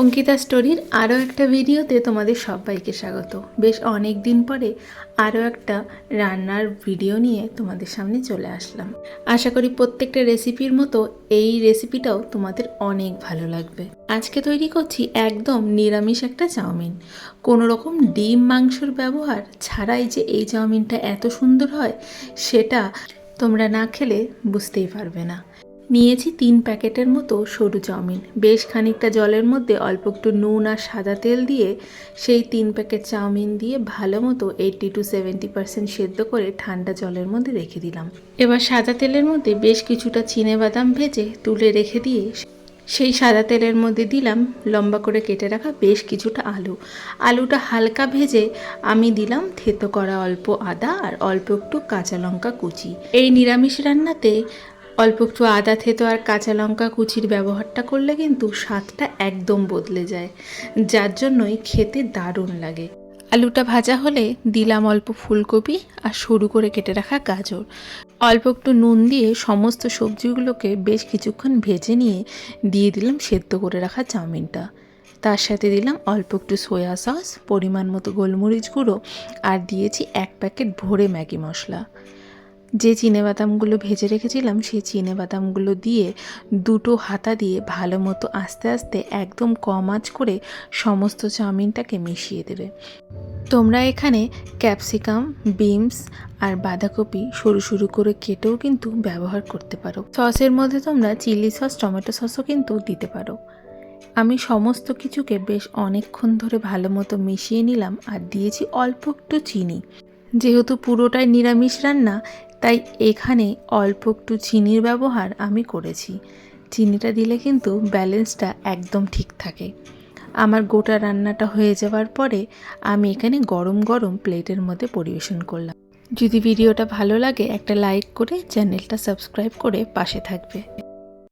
অঙ্কিতা স্টোরির আরও একটা ভিডিওতে তোমাদের সবাইকে স্বাগত। বেশ অনেক দিন পরে আরও একটা রান্নার ভিডিও নিয়ে তোমাদের সামনে চলে আসলাম। আশা করি প্রত্যেকটা রেসিপির মতো এই রেসিপিটাও তোমাদের অনেক ভালো লাগবে। আজকে তৈরি করছি একদম নিরামিষ একটা চাউমিন। কোনো রকম ডিম মাংসর ব্যবহার ছাড়াই যে এই চাউমিনটা এত সুন্দর হয়, সেটা তোমরা না খেলে বুঝতেই পারবে না। নিয়েছি তিন প্যাকেটের মতো সরু চাউমিন। বেশ খানিকটা জলের মধ্যে অল্প একটু নুন আর সাদা তেল দিয়ে সেই তিন প্যাকেট চাউমিন দিয়ে ভালো মতো এইট্টি টু সেভেন্টি পার্সেন্ট সেদ্ধ করে ঠান্ডা জলের মধ্যে রেখে দিলাম। এবার সাদা তেলের মধ্যে বেশ কিছুটা চিনে বাদাম ভেজে তুলে রেখে দিয়ে সেই সাদা তেলের মধ্যে দিলাম লম্বা করে কেটে রাখা বেশ কিছুটা আলু। আলুটা হালকা ভেজে আমি দিলাম থেতো করা অল্প আদা আর অল্প একটু কাঁচা লঙ্কা কুচি। এই নিরামিষ রান্নাতে অল্প একটু আদা থেতো আর কাঁচা লঙ্কা কুচির ব্যবহারটা করলে কিন্তু স্বাদটা একদম বদলে যায়। যার জন্যই খেতে দারুণ লাগে। আলুটা ভাজা হলে দিলাম অল্প ফুলকপি আর সরু করে কেটে রাখা গাজর। অল্প একটু নুন দিয়ে সমস্ত সবজিগুলোকে বেশ কিছুক্ষণ ভেজে নিয়ে দিয়ে দিলাম সেদ্ধ করে রাখা চাউমিনটা। তার সাথে দিলাম অল্প একটু সয়া সস, পরিমাণ মতো গোলমরিচ গুঁড়ো আর দিয়েছি এক প্যাকেট ভরে ম্যাগি মশলা। যে চিনে বাদামগুলো ভেজে রেখেছিলাম, সেই চিনে বাদামগুলো দিয়ে দুটো হাতা দিয়ে ভালো মতো আস্তে আস্তে একদম কম আঁচ করে সমস্ত চাউমিনটাকে মিশিয়ে দেবে। তোমরা এখানে ক্যাপসিকাম বিনস আর বাঁধাকপি সরু সরু করে কেটেও কিন্তু ব্যবহার করতে পারো। সসের মধ্যে তোমরা চিলি সস, টমেটো সসও কিন্তু দিতে পারো। আমি সমস্ত কিছুকে বেশ অনেকক্ষণ ধরে ভালো মতো মিশিয়ে নিলাম আর দিয়েছি অল্প একটু চিনি। যেহেতু পুরোটাই নিরামিষ রান্না, তাই এখানে অল্প একটু চিনির ব্যবহার আমি করেছি। চিনিটা দিলে কিন্তু ব্যালেন্সটা একদম ঠিক থাকে। আমার গোটা রান্নাটা হয়ে যাওয়ার পরে আমি এখানে গরম গরম প্লেটের মধ্যে পরিবেশন করলাম। যদি ভিডিওটা ভালো লাগে, একটা লাইক করে চ্যানেলটা সাবস্ক্রাইব করে পাশে থাকবে।